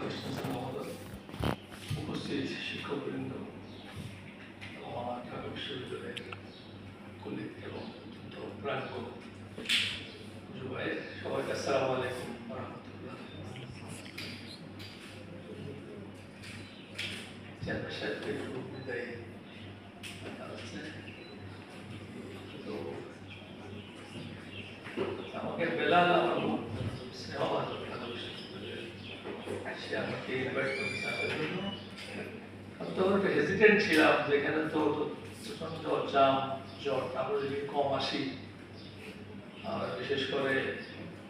Vice chancellor মহোদয় উপস্থিত শিক্ষকবৃন্দ আমার ঢাকা বিশ্ববিদ্যালয়ের কলিগ এবং অত্যন্ত প্রাণপণ যুবাই সবাইকে আসসালামু আলাইকুম রহমতুল্লাহ চেয়ারম্যান সাহেবকে একটু বিদায় জানাচ্ছে। তো আমাকে বেলাল আমার খুব স্নেহভাজন ভালোবাসে আর বিশেষ করে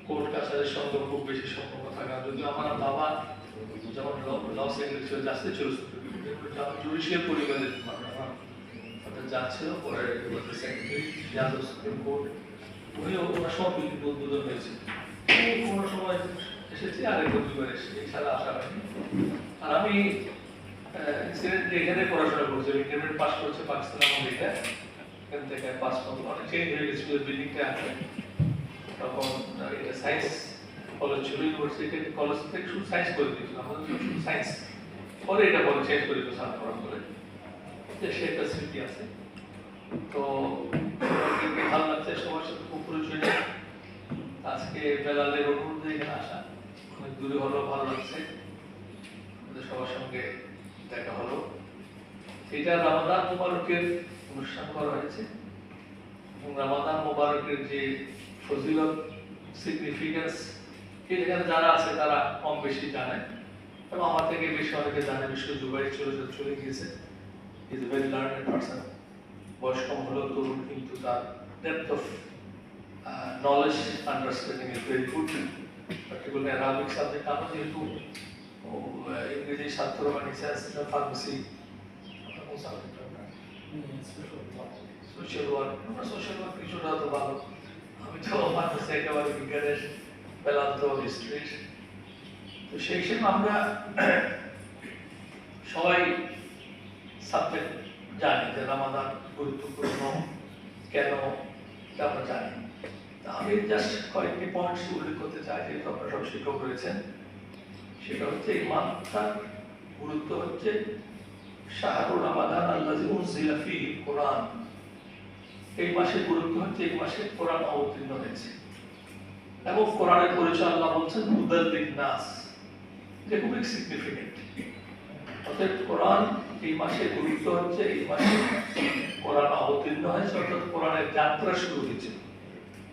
কোর্ট কাছারির সঙ্গে খুব বেশি সম্পর্ক থাকা যদিও আমার বাবা যেমন লস এঞ্জেলেস জুডিশিয়াল পরিবারের যাচ্ছিল পরে সুপ্রিম কোর্ট উনিও ওনার সব উদ্বোধন হয়েছে। এসেছি আর একটু দুবার এসেছি এছাড়া হয়নি আর আমি এখানে পড়াশোনা করছি ইন্টারমিডিয়েট পাস করেছে পাকিস্তান আমেরিকা এখান থেকে পাস করব অনেক চেঞ্জ হয়ে গেছিল বিল্ডিংটা তখন এটা সায়েন্স কলেজ ছিল ইউনিভার্সিটি কলেজ থেকে শুধু সায়েন্স করে দিয়েছিল, আমাদের শুধু সায়েন্স পরে এটা পরে চেঞ্জ করে দিয়েছিল সাত পড়া করে যে সে একটা স্মৃতি আছে। তো ভালো লাগছে সবার সাথে খুব পরিচয়। আজকে বেলালের অনুরোধে এখানে আসা। দূরে হলেও ভালো লাগছে। সবার সঙ্গে দেখা হলো। এটা রামাদান মোবারকের অনুষ্ঠান করা হয়েছে। এবং রামাদান মোবারকের যে ফজিলত সিগনিফিকেন্স এখানে যারা আছে তারা কম বেশি জানে। এবং আমার থেকে বেশি অনেকে জানে বিশ্ব জুবাই চলে চলে গিয়েছে। ইজ ভেরি লার্নেড পার্সন বয়স কম হলেও তরুণ, কিন্তু তার depth of knowledge understanding is very good Arabic subject আমরা যেহেতু ইংরেজি ছাত্র সায়েন্স ফার্মেসি সোশ্যাল ওয়ার্ক আমরা সোশ্যাল ওয়ার্ক কিছুটা তো ভালো আমি তো ফার্মেসি একেবারে বিজ্ঞানের বেদান্ত হিস্ট্রি তো সেই হিসেবে আমরা সবাই সাবজেক্ট জানি যে রামাদান গুরুত্বপূর্ণ কেন এটা আমরা জানি আমি জাস্ট কয়েকটি পয়েন্টস উল্লেখ করতে চাই, যেহেতু আপনারা সব শিক্ষক রয়েছেন। সেটা হচ্ছে, এই মাসটার গুরুত্ব হচ্ছে, শাহরুল রামাদান আল্লাহ উনজিলা ফি কোরআন। এই মাসের গুরুত্ব হচ্ছে, এই মাসে কোরআন অবতীর্ণ হয়েছে। এবং কোরআনের পরিচয় আল্লাহ বলছেন হুদাল নাস। যে খুবই সিগনিফিকেন্ট অর্থাৎ কোরআন এই মাসে গুরুত্ব হচ্ছে, এই মাসে কোরআন অবতীর্ণ হয়েছে, অর্থাৎ কোরআনের যাত্রা শুরু হয়েছে।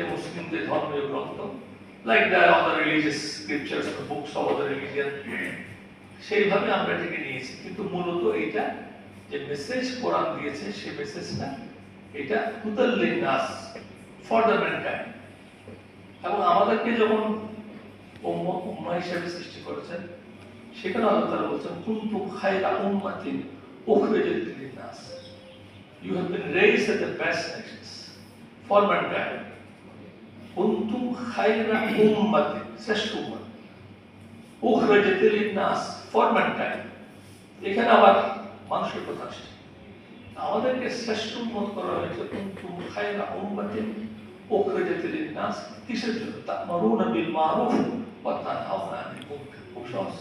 যে মুসলিমদের ধর্মীয় গ্রন্থ like the other religious scriptures books of other religion সেইভাবে আমরা এটাকে নিয়েছি। কিন্তু মূলত এইটা যে মেসেজ কোরআন দিয়েছে, সেই মেসেজটা এটা হুদাল্লিন নাস ফর দ্য ম্যানকাইন্ড এবং আমাদেরকে যখন উম্মা হিসেবে সৃষ্টি করেছেন, সেখানে আল্লাহ তাআলা বলছেন কুনতুম খায়রা উম্মাতিন উখরিজাত লিন-নাস। You have been raised at the best nations for mankind কুনতুম খায়রা উম্মাতিন শ্রেষ্ঠ উম্মাহ উখরিজাত লিন-নাস ফর ম্যানকাইন্ড এখানে আবার মানুষের কথা আসছে। আমাদেরকে শ্রেষ্ঠ উন্মত করা হয়েছে কুনতুম খায়রা উম্মাতিন উখরিজাত লিন-নাস কিসের জন্য? তা'মারুনা বিল মারুফ ওয়া তানহাউনা আনিল মুনকার। খুব সহজ।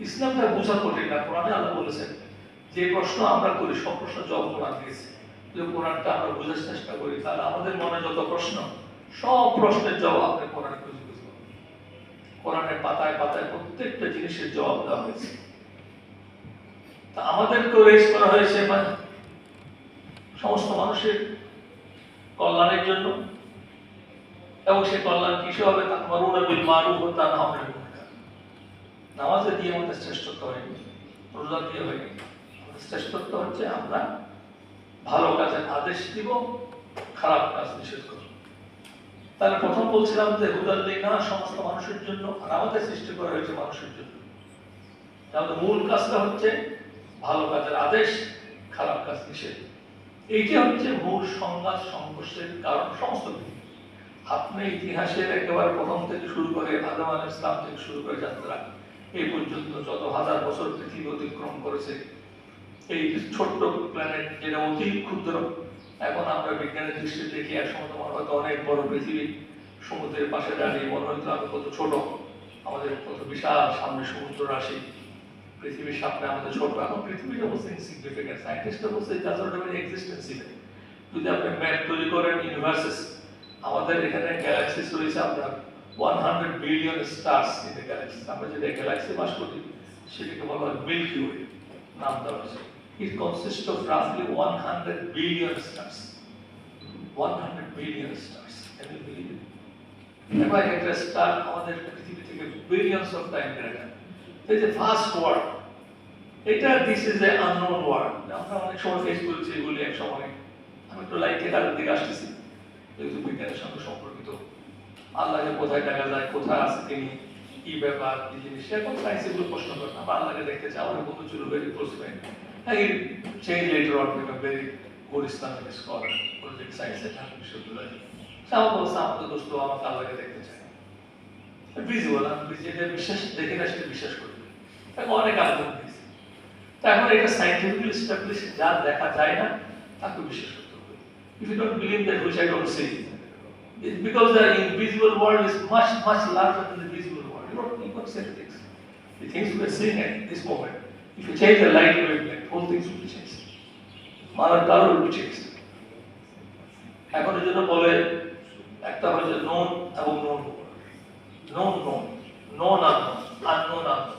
ইসলামটা বোঝা কঠিন না, কোরআনে আল্লাহ বলেছেন, যে প্রশ্ন আমরা করি, সব প্রশ্ন জবাব কোরআন দিয়েছে। যদি কোরআনটা আমরা বোঝার চেষ্টা করি, তাহলে আমাদের মনে যত প্রশ্ন সব প্রশ্নের জবাব কোরআনে খুঁজে খুঁজে কোরআনের পাতায় পাতায় প্রত্যেকটা জিনিসের জবাব দেওয়া হয়েছে। তা আমাদেরকেও রেস করা হয়েছে সমস্ত মানুষের কল্যাণের জন্য। এবং সে কল্যাণ কিসে হবে? তা মরুনা বিল, মারুফ তা না হবে নামাজে দিয়ে আমাদের শ্রেষ্ঠত্ব হয়নি, রোজা দিয়ে হয়নি। শ্রেষ্ঠত্ব হচ্ছে আমরা ভালো কাজের আদেশ দিব, খারাপ কাজ নিষেধ করব। তাহলে প্রথম বলছিলাম যে হুদাল্লি না সমস্ত মানুষের জন্য, আর আমাদের সৃষ্টি করা হয়েছে মানুষের জন্য আমাদের মূল কাজটা হচ্ছে ভালো কাজের আদেশ, খারাপ কাজ নিষেধ এইটা হচ্ছে মূল সংঘাত, সংঘর্ষের কারণ, সমস্ত কিছু। আপনি ইতিহাসের একেবারে প্রথম থেকে শুরু করে আদম আল ইসলাম থেকে শুরু করে যাত্রা, এই পর্যন্ত যত হাজার বছর পৃথিবী অতিক্রম করেছে, এই ছোট্ট প্ল্যানেট যেটা অতি ক্ষুদ্র এখন আমরা বিজ্ঞানের দৃষ্টি দেখি এক সময় তোমার হয়তো অনেক বড় পৃথিবী, সমুদ্রের পাশে দাঁড়িয়ে মনে হয়তো আমি কত ছোট। আমাদের কত বিশাল সামনে সমুদ্র রাশি। পৃথিবীর সামনে আমাদের ছোট। এখন পৃথিবীটা বলছে ইনসিগনিফিকেন্ট সায়েন্টিস্টরা বলছে জাস্ট নট এভেন এক্সিস্টেন্স যদি আপনি ম্যাপ তৈরি করেন ইউনিভার্সেস আমাদের এখানে গ্যালাক্সিস রয়েছে আপনার one hundred billion stars in the galaxy আমরা যেটা গ্যালাক্সি বাস করি, সেটাকে বলা হয় মিল্কি ওয়ে নাম দেওয়া হয়েছে। It consist of রাফলি one hundred billion stars one hundred billion stars can you believe it এবার একটা স্টার আমাদের পৃথিবী থেকে বিলিয়ন্স অফ টাইম গ্রেটার এই যে ফার্স্ট ওয়ার্ড এটা this is a unknown word আমরা অনেক সময় ফেস করেছি এগুলি এক সময় আমি একটু লাইটে কালের দিকে আসতেছি যেহেতু বিজ্ঞানের সঙ্গে সম্পর্কিত আল্লাহকে কোথায় দেখা যায়, কোথায় আছে, তিনি কি ব্যাপার কি জিনিস? সেরকম সায়েন্স এগুলো প্রশ্ন করে না। আমরা আল্লাহকে দেখতে চাই আমাদের বন্ধু ছিল ভেরি ক্লোজ ফ্রেন্ড হ্যাঁ change later on become very good Islamic scholar politic সায়েন্সের ঢাকা বিশ্ববিদ্যালয়। সে আমার বলছে আমাদের দোস্ত আমাকে আল্লাহকে দেখতে চায় ভিজুয়াল আমি বুঝি এটা বিশ্বাস দেখে না সেটা বিশ্বাস করি তাকে অনেক আবেদন দিয়েছি। তা এখন এটা সাইন্টিফিক্যালি এস্টাবলিশ যা দেখা যায় না তাকে বিশ্বাস করতে হবে। If you don't believe that which I don't see It's because much, much larger than the visible world. Say things. The things we are seeing at this moment, if you change the light wavelength, whole things will be changed. Mother color will be changed. এখন এই জন্য বলে একটা হচ্ছে known এবং known known known known unknown unknown unknown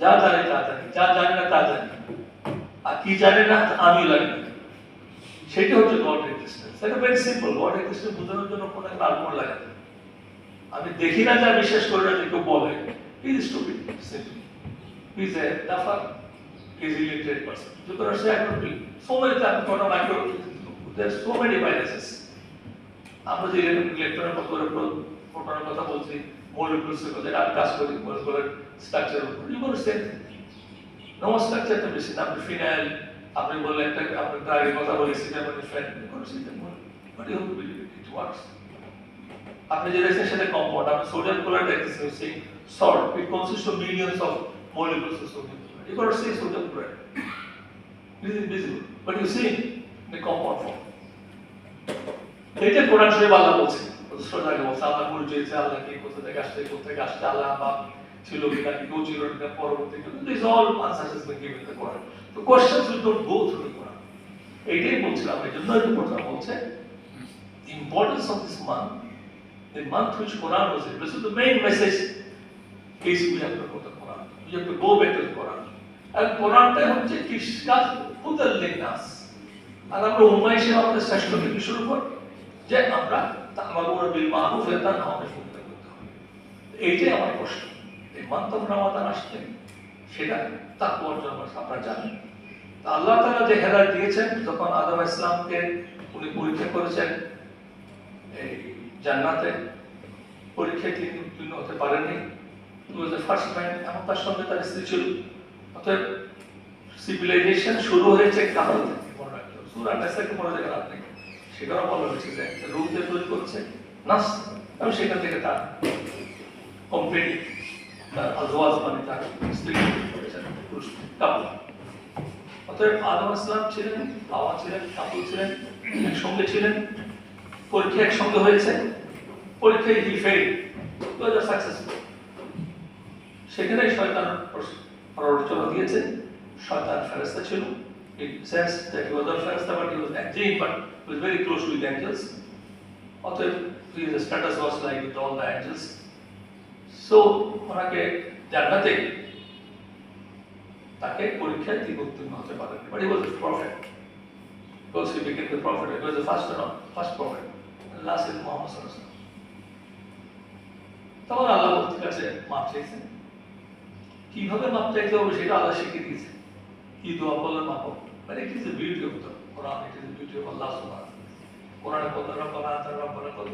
যা জানি তা জানি যা জানি না তা জানি আর কি জানি না আমি জানি না সেটা হচ্ছে গড এক্সিস্টেন্স এটা ভেরি সিম্পল গড এক্সিস্টেন্স বোঝানোর জন্য কোনো একটা আলমোড় লাগে। আমি দেখি না যা বিশ্বাস করি না যে কেউ বলে is stupid simply is a duffer is illiterate person you say এখন কোনো দেয়ার সো মেনি ভাইরাসেস আমরা যে ইলেকট্রনের ফোটনের কথা বলছি মলিকুলসের কথা, এটা কাজ করি মলিকুলার স্ট্রাকচার উপর। সেম স্ট্রাকচারটা বেশি না। আপনি ফিনাইল আপনি বললেন একটা আপনি কথা বলে সেটা মানে ফ্যান কোনো but you believe it works আপনি যে দেখছেন সেটা কম্পাউন্ড আপনি সোডিয়াম ক্লোরাইড দেখতেছেন সেই salt it consist of millions of molecules of sodium chloride. You got to see sodium chloride. It is invisible, but you see the compound. এটা কোরআন শরীফ আল্লাহ বলছে সোজা বলছে আল্লাহ পরিচয় আল্লাহ কি কোথা থেকে আসছে কোথা থেকে আসছে আল্লাহ বা ছিল কি কেউ ছিল কিনা পরবর্তী কিন্তু this all answers is been given the Quran তো questions will don't go through the Quran এইটাই বলছিলাম এই জন্য এই বলছে importance of this month the month which Quran was revealed. So the main message is we have to go to Quran. We have to go back to the Quran. আর কোরআনটা হচ্ছে কৃষিকাজ হুদাল লিনাস আর আমরা উম্মাই হিসেবে আমাদের শ্রেষ্ঠ থেকে শুরু করি যে আমরা তামারুর বিল মারুফ এটা না আমাদের করতে হবে এইটাই আমার প্রশ্ন এই মান্ত রামাদান আসছে সেটা তাকওয়ার জন্য আপনারা জানেন তা আল্লাহ তাআলা যে হেদায়েত দিয়েছেন যখন আদম ইসলামকে উনি পরীক্ষা করেছেন এই জান্নাতে পরীক্ষায় তিনি উত্তীর্ণ হতে পারেননি। ফার্স্ট ম্যান এবং তার সঙ্গে তার স্ত্রী ছিল। অতএব সিভিলাইজেশন শুরু হয়েছে কারণ থেকে মনে রাখতে হবে সুরা নেসাকে মনে রাখেন আপনি সেটাও বলা হয়েছে যে একটা রূপ দিয়ে তৈরি করছে, নাস, এবং সেখান থেকে তার কমপ্লিট তার আজওয়াজ মানে তার স্ত্রী পুরুষ কাপড় অতএব আদম ইসলাম ছিলেন, বাবা ছিলেন কাপুর ছিলেন, একসঙ্গে ছিলেন। পরীক্ষা একসঙ্গে হয়েছে পরীক্ষায় হি ফেল সাকসেসফুল সেখানে শয়তান প্ররোচনা দিয়েছে শয়তান ফেরেস্তা ছিল he was a jinn but he was very close with angels অতএব with all the angels so ওনাকে জান্নাতে তাকে পরীক্ষায় তিনি উত্তীর্ণ হতে পারেন because he became the prophet he was the first one, first prophet and last is Muhammad sallallahu তখন আল্লাহ ভক্তির কাছে মাপ চাইছেন? কীভাবে মাপ চাইতে হবে সেটা আল্লাহ শিখিয়ে দিয়েছে। কি দোয়া বললে মাপ মানে it is a beauty of the Quran it is a beauty of Allah সুবহান কোরআনে বলতে রব্বানা আতা রব্বানা, কত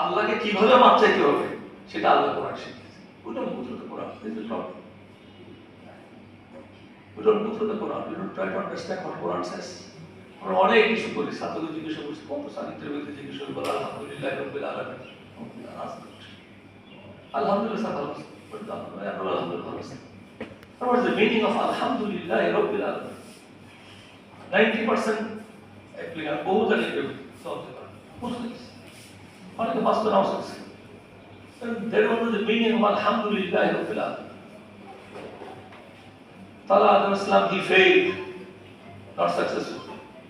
আল্লাহকে কীভাবে মাপ চাইতে হবে সেটা আল্লাহ কোরআন শিখিয়েছে। ওটা মুখস্থ Quran is problem We don't go through the Quran. We don't try to understand what Quran says. আমরা অনেক কিছু করি ছাত্রকে জিজ্ঞাসা করছি কত সাহিত্যের ভিত্তি জিজ্ঞাসা করি আলহামদুলিল্লাহ রব্বিল আলামিন আলহামদুলিল্লাহ আলহামদুলিল্লাহ was the meaning of Alhamdulillah Rabbil Alamin? 90% applicant, বহু জায়গায় আছে They don't the meaning of Alhamdulillah Rabbil Alamin. Talha Adam Islam, he successful.